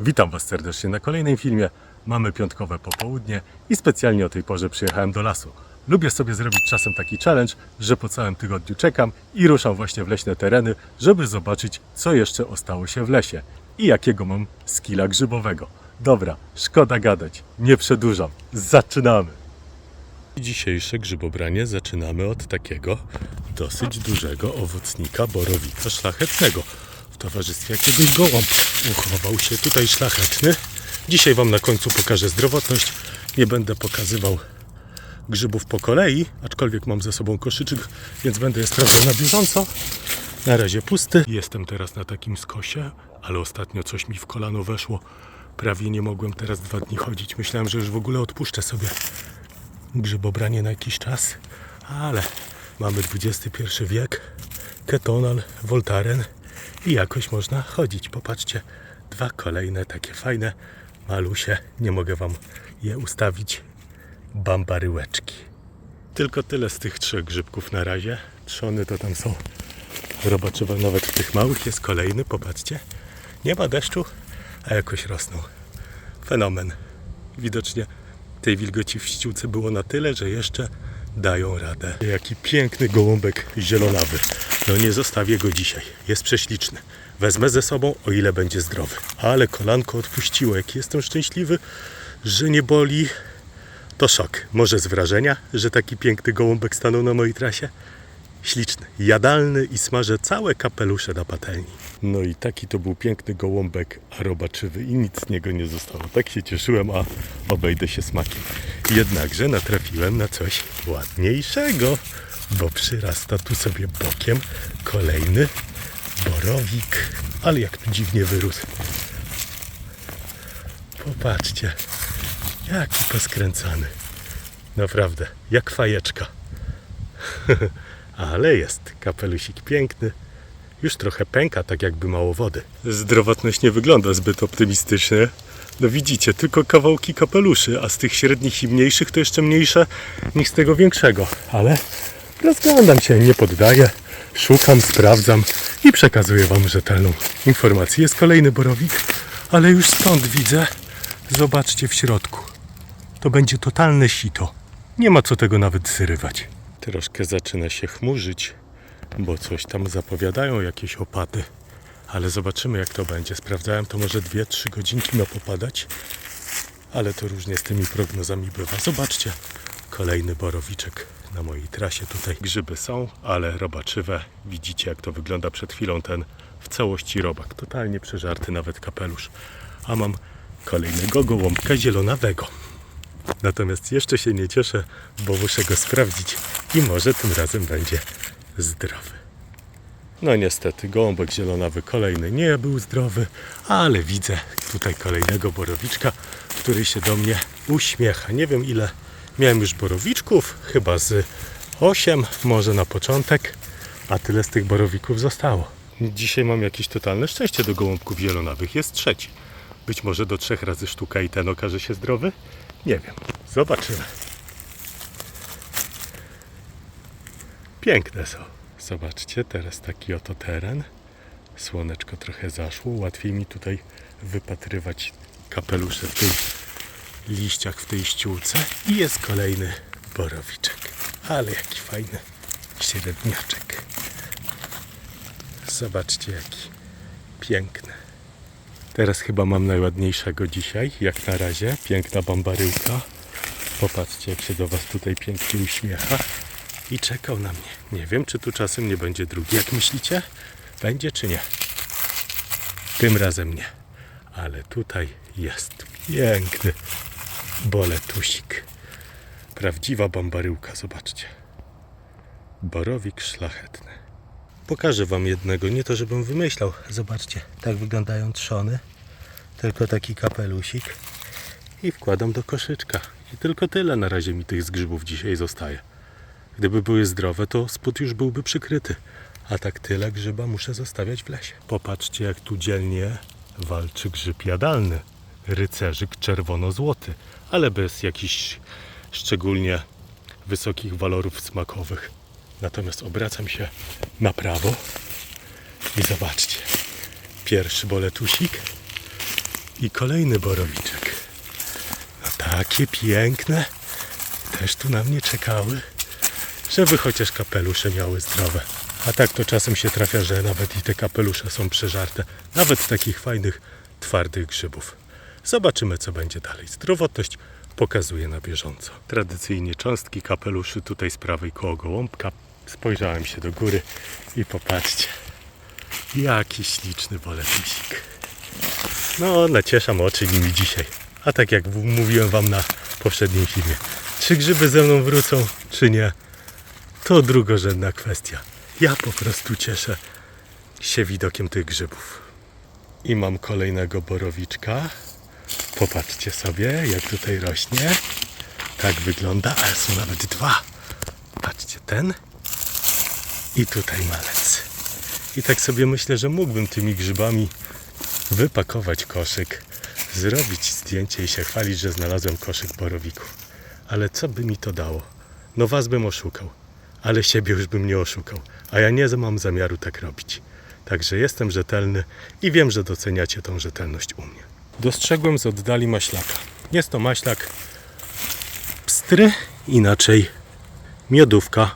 Witam Was serdecznie na kolejnym filmie. Mamy piątkowe popołudnie i specjalnie o tej porze przyjechałem do lasu. Lubię sobie zrobić czasem taki challenge, że po całym tygodniu czekam i ruszam właśnie w leśne tereny, żeby zobaczyć, co jeszcze ostało się w lesie i jakiego mam skilla grzybowego. Dobra, szkoda gadać, nie przedłużam. Zaczynamy! Dzisiejsze grzybobranie zaczynamy od takiego dosyć dużego owocnika borowika szlachetnego. Towarzystwie jakiegoś gołąbka uchował się tutaj szlachetny. Dzisiaj Wam na końcu pokażę zdrowotność. Nie będę pokazywał grzybów po kolei, aczkolwiek mam ze sobą koszyczek, więc będę je sprawdzał na bieżąco. Na razie pusty. Jestem teraz na takim skosie, ale ostatnio coś mi w kolano weszło. Prawie nie mogłem teraz dwa dni chodzić. Myślałem, że już w ogóle odpuszczę sobie grzybobranie na jakiś czas, ale mamy XXI wiek, ketonal, voltaren i jakoś można chodzić. Popatrzcie, dwa kolejne takie fajne malusie, nie mogę Wam je ustawić, bambaryłeczki. Tylko tyle z tych trzech grzybków na razie. Trzony to tam są robaczywa, nawet w tych małych jest kolejny, popatrzcie. Nie ma deszczu, a jakoś rosną. Fenomen. Widocznie tej wilgoci w ściółce było na tyle, że jeszcze dają radę. Jaki piękny gołąbek zielonawy. No nie zostawię go dzisiaj. Jest prześliczny. Wezmę ze sobą, o ile będzie zdrowy. Ale kolanko odpuściło. Jak jestem szczęśliwy, że nie boli. To szok. Może z wrażenia, że taki piękny gołąbek stanął na mojej trasie? Śliczny, jadalny i smażę całe kapelusze na patelni. No i taki to był piękny gołąbek, robaczywy i nic z niego nie zostało. Tak się cieszyłem, a obejdę się smakiem. Jednakże natrafiłem na coś ładniejszego, bo przyrasta tu sobie bokiem kolejny borowik. Ale jak tu dziwnie wyrósł. Popatrzcie, jaki poskręcany. Naprawdę, jak fajeczka. Ale jest kapelusik piękny. Już trochę pęka, tak jakby mało wody. Zdrowotność nie wygląda zbyt optymistycznie. No widzicie, tylko kawałki kapeluszy, a z tych średnich i mniejszych to jeszcze mniejsze niż z tego większego. Ale rozglądam się, nie poddaję. Szukam, sprawdzam i przekazuję Wam rzetelną informację. Jest kolejny borowik, ale już stąd widzę, zobaczcie w środku. To będzie totalne sito. Nie ma co tego nawet zrywać. Troszkę zaczyna się chmurzyć, bo coś tam zapowiadają jakieś opady. Ale zobaczymy jak to będzie. Sprawdzałem to może 2-3 godzinki ma popadać, ale to różnie z tymi prognozami bywa. Zobaczcie, kolejny borowiczek na mojej trasie. Tutaj grzyby są, ale robaczywe. Widzicie jak to wygląda przed chwilą ten w całości robak. Totalnie przeżarty nawet kapelusz. A mam kolejnego gołąbka zielonawego. Natomiast jeszcze się nie cieszę, bo muszę go sprawdzić i może tym razem będzie zdrowy. No niestety, gołąbek zielonawy kolejny nie był zdrowy, ale widzę tutaj kolejnego borowiczka, który się do mnie uśmiecha. Nie wiem ile miałem już borowiczków, chyba z 8 może na początek, a tyle z tych borowików zostało. Dzisiaj mam jakieś totalne szczęście do gołąbków zielonawych, jest trzeci. Być może do trzech razy sztuka i ten okaże się zdrowy? Nie wiem. Zobaczymy. Piękne są. Zobaczcie, teraz taki oto teren. Słoneczko trochę zaszło. Łatwiej mi tutaj wypatrywać kapelusze w tych liściach, w tej ściółce. I jest kolejny borowiczek. Ale jaki fajny średniaczek. Zobaczcie, jaki piękny. Teraz chyba mam najładniejszego dzisiaj, jak na razie. Piękna bambaryłka. Popatrzcie, jak się do Was tutaj pięknie uśmiecha. I czekał na mnie. Nie wiem, czy tu czasem nie będzie drugi. Jak myślicie? Będzie czy nie? Tym razem nie. Ale tutaj jest piękny boletusik. Prawdziwa bambaryłka, zobaczcie. Borowik szlachetny. Pokażę wam jednego, nie to żebym wymyślał. Zobaczcie, tak wyglądają trzony. Tylko taki kapelusik. I wkładam do koszyczka. I tylko tyle na razie mi tych grzybów dzisiaj zostaje. Gdyby były zdrowe, to spód już byłby przykryty. A tak tyle grzyba muszę zostawiać w lesie. Popatrzcie, jak tu dzielnie walczy grzyb jadalny. Rycerzyk czerwono-złoty, ale bez jakichś szczególnie wysokich walorów smakowych. Natomiast obracam się na prawo i zobaczcie. Pierwszy boletusik I kolejny borowiczek. No takie piękne. Też tu na mnie czekały. Żeby chociaż kapelusze miały zdrowe. A tak to czasem się trafia, że nawet i te kapelusze są przeżarte. Nawet takich fajnych, twardych grzybów. Zobaczymy, co będzie dalej. Zdrowotność pokazuje na bieżąco. Tradycyjnie cząstki kapeluszy tutaj z prawej koło gołąbka. Spojrzałem się do góry i popatrzcie. Jaki śliczny boletusik. No, nacieszam oczy nimi dzisiaj. A tak jak mówiłem wam na poprzednim filmie, czy grzyby ze mną wrócą, czy nie, to drugorzędna kwestia. Ja po prostu cieszę się widokiem tych grzybów. I mam kolejnego borowiczka. Popatrzcie sobie, jak tutaj rośnie. Tak wygląda, ale są nawet dwa. Patrzcie, ten i tutaj malec. I tak sobie myślę, że mógłbym tymi grzybami wypakować koszyk, zrobić zdjęcie i się chwalić, że znalazłem koszyk borowików. Ale co by mi to dało? No was bym oszukał, ale siebie już bym nie oszukał, a ja nie mam zamiaru tak robić. Także jestem rzetelny i wiem, że doceniacie tą rzetelność u mnie. Dostrzegłem z oddali maślaka. Jest to maślak pstry, inaczej miodówka.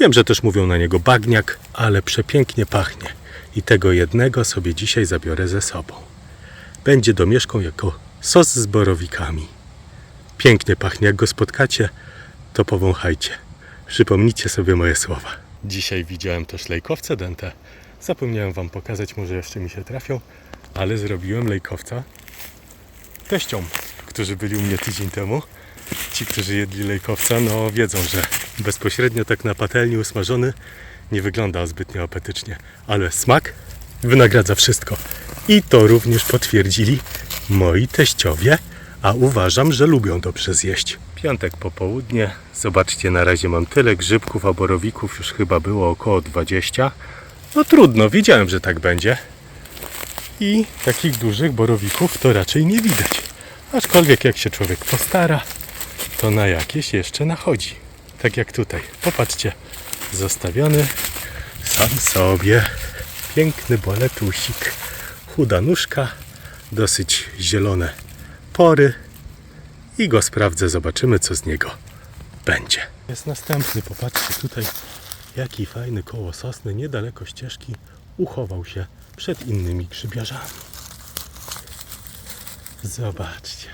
Wiem, że też mówią na niego bagniak, ale przepięknie pachnie. I tego jednego sobie dzisiaj zabiorę ze sobą. Będzie domieszką jako sos z borowikami. Pięknie pachnie. Jak go spotkacie, to powąchajcie. Przypomnijcie sobie moje słowa. Dzisiaj widziałem też lejkowce dente. Zapomniałem Wam pokazać, może jeszcze mi się trafią, ale zrobiłem lejkowca teściom, którzy byli u mnie tydzień temu. Ci, którzy jedli lejkowca, no wiedzą, że bezpośrednio tak na patelni usmażony nie wygląda zbytnio apetycznie, ale smak wynagradza wszystko. I to również potwierdzili moi teściowie, a uważam, że lubią dobrze zjeść. Piątek popołudnie. Zobaczcie, na razie mam tyle grzybków, a borowików już chyba było około 20. No trudno, wiedziałem, że tak będzie. I takich dużych borowików to raczej nie widać. Aczkolwiek jak się człowiek postara, to na jakieś jeszcze nachodzi. Tak jak tutaj. Popatrzcie, zostawiony sam sobie. Piękny boletusik. Chuda nóżka, dosyć zielone pory. I go sprawdzę, zobaczymy co z niego będzie. Jest następny, popatrzcie tutaj, jaki fajny koło sosny, niedaleko ścieżki, uchował się przed innymi grzybiarzami. Zobaczcie.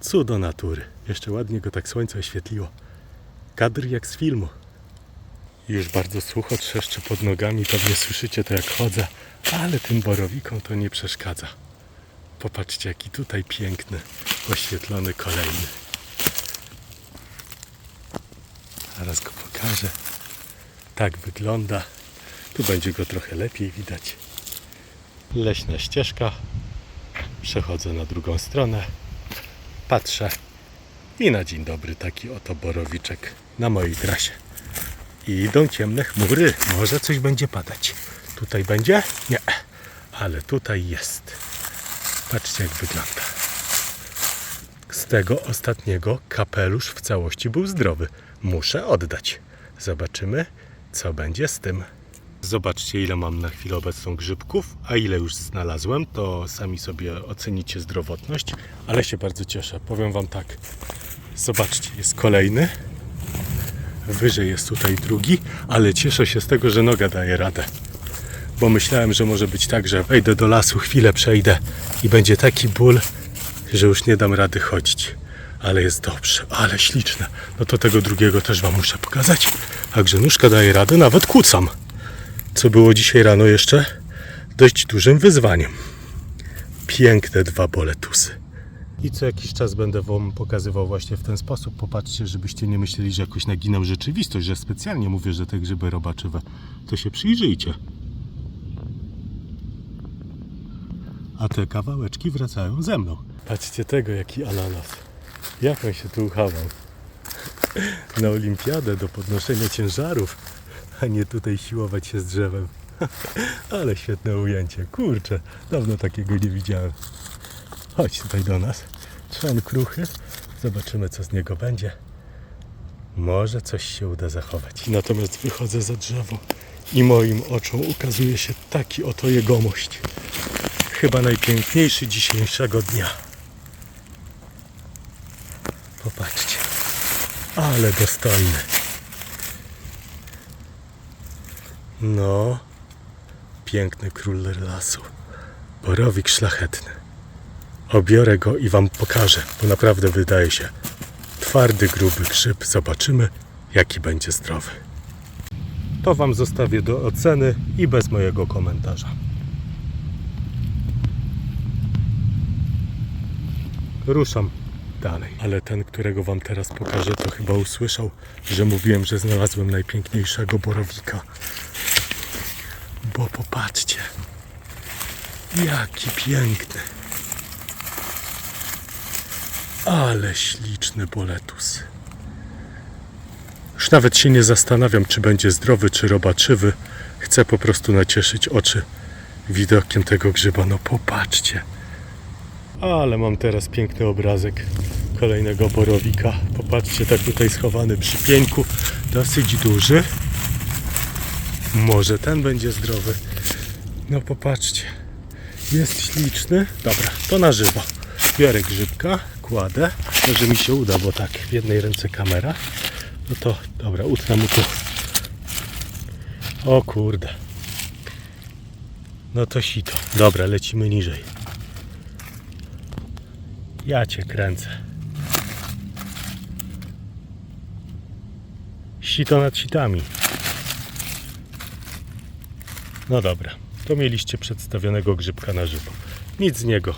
Cudo natury. Jeszcze ładnie go tak słońce oświetliło. Kadr jak z filmu. Już bardzo sucho trzeszczy pod nogami, pewnie słyszycie to jak chodzę, ale tym borowikom to nie przeszkadza. Popatrzcie jaki tutaj piękny, oświetlony kolejny. Zaraz go pokażę. Tak wygląda. Tu będzie go trochę lepiej widać. Leśna ścieżka. Przechodzę na drugą stronę. Patrzę. I na dzień dobry taki oto borowiczek na mojej trasie. I idą ciemne chmury. Może coś będzie padać. Tutaj będzie? Nie. Ale tutaj jest. Patrzcie jak wygląda. Z tego ostatniego kapelusz w całości był zdrowy. Muszę oddać. Zobaczymy, co będzie z tym. Zobaczcie, ile mam na chwilę obecną grzybków, a ile już znalazłem, to sami sobie ocenicie zdrowotność, ale się bardzo cieszę. Powiem Wam tak. Zobaczcie, jest kolejny. Wyżej jest tutaj drugi, ale cieszę się z tego, że noga daje radę. Bo myślałem, że może być tak, że wejdę do lasu, chwilę przejdę i będzie taki ból, że już nie dam rady chodzić. Ale jest dobrze, ale śliczne. No to tego drugiego też Wam muszę pokazać. Także nóżka daje radę, nawet kucam. Co było dzisiaj rano jeszcze dość dużym wyzwaniem. Piękne dwa boletusy. I co jakiś czas będę Wam pokazywał właśnie w ten sposób. Popatrzcie, żebyście nie myśleli, że jakoś naginam rzeczywistość, że specjalnie mówię, że te grzyby robaczywe. To się przyjrzyjcie. A te kawałeczki wracają ze mną. Patrzcie tego, jaki ananas. Jak on się tu uchował. Na olimpiadę do podnoszenia ciężarów, a nie tutaj siłować się z drzewem. Ale świetne ujęcie. Kurczę, dawno takiego nie widziałem. Chodź tutaj do nas. Trzon kruchy. Zobaczymy, co z niego będzie. Może coś się uda zachować. Natomiast wychodzę za drzewo i moim oczom ukazuje się taki oto jegomość. chyba najpiękniejszy dzisiejszego dnia. Popatrzcie. Ale dostojny. No, piękny król lasu. Borowik szlachetny. Obiorę go i wam pokażę, bo naprawdę wydaje się twardy, gruby grzyb. Zobaczymy, jaki będzie zdrowy. To wam zostawię do oceny i bez mojego komentarza. Ruszam dalej. Ale ten, którego wam teraz pokażę, to chyba usłyszał, że mówiłem, że znalazłem najpiękniejszego borowika. Bo popatrzcie, jaki piękny. Ale śliczny boletus. Już nawet się nie zastanawiam, czy będzie zdrowy, czy robaczywy. Chcę po prostu nacieszyć oczy widokiem tego grzyba. No popatrzcie. Ale mam teraz piękny obrazek kolejnego borowika. Popatrzcie, tak tutaj schowany przy pieńku. Dosyć duży. Może ten będzie zdrowy. No popatrzcie. Jest śliczny. Dobra, to na żywo. Biorę grzybka, kładę. Może mi się uda, bo tak w jednej ręce kamera. No to dobra, utnę mu tu. O kurde. No to sito. Dobra, lecimy niżej. Ja cię kręcę. Sito nad sitami. No dobra, to mieliście przedstawionego grzybka na żywo. Nic z niego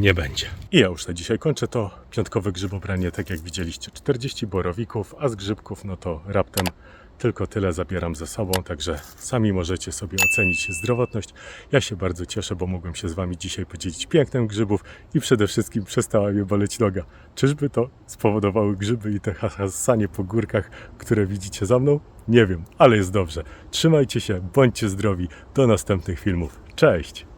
nie będzie. I ja już na dzisiaj kończę to piątkowe grzybobranie, tak jak widzieliście, 40 borowików, a z grzybków no to raptem tylko tyle zabieram ze sobą, także sami możecie sobie ocenić zdrowotność. Ja się bardzo cieszę, bo mogłem się z Wami dzisiaj podzielić pięknem grzybów i przede wszystkim przestała mnie boleć noga. Czyżby to spowodowały grzyby i te hasanie po górkach, które widzicie za mną? Nie wiem, ale jest dobrze. Trzymajcie się, bądźcie zdrowi. Do następnych filmów. Cześć!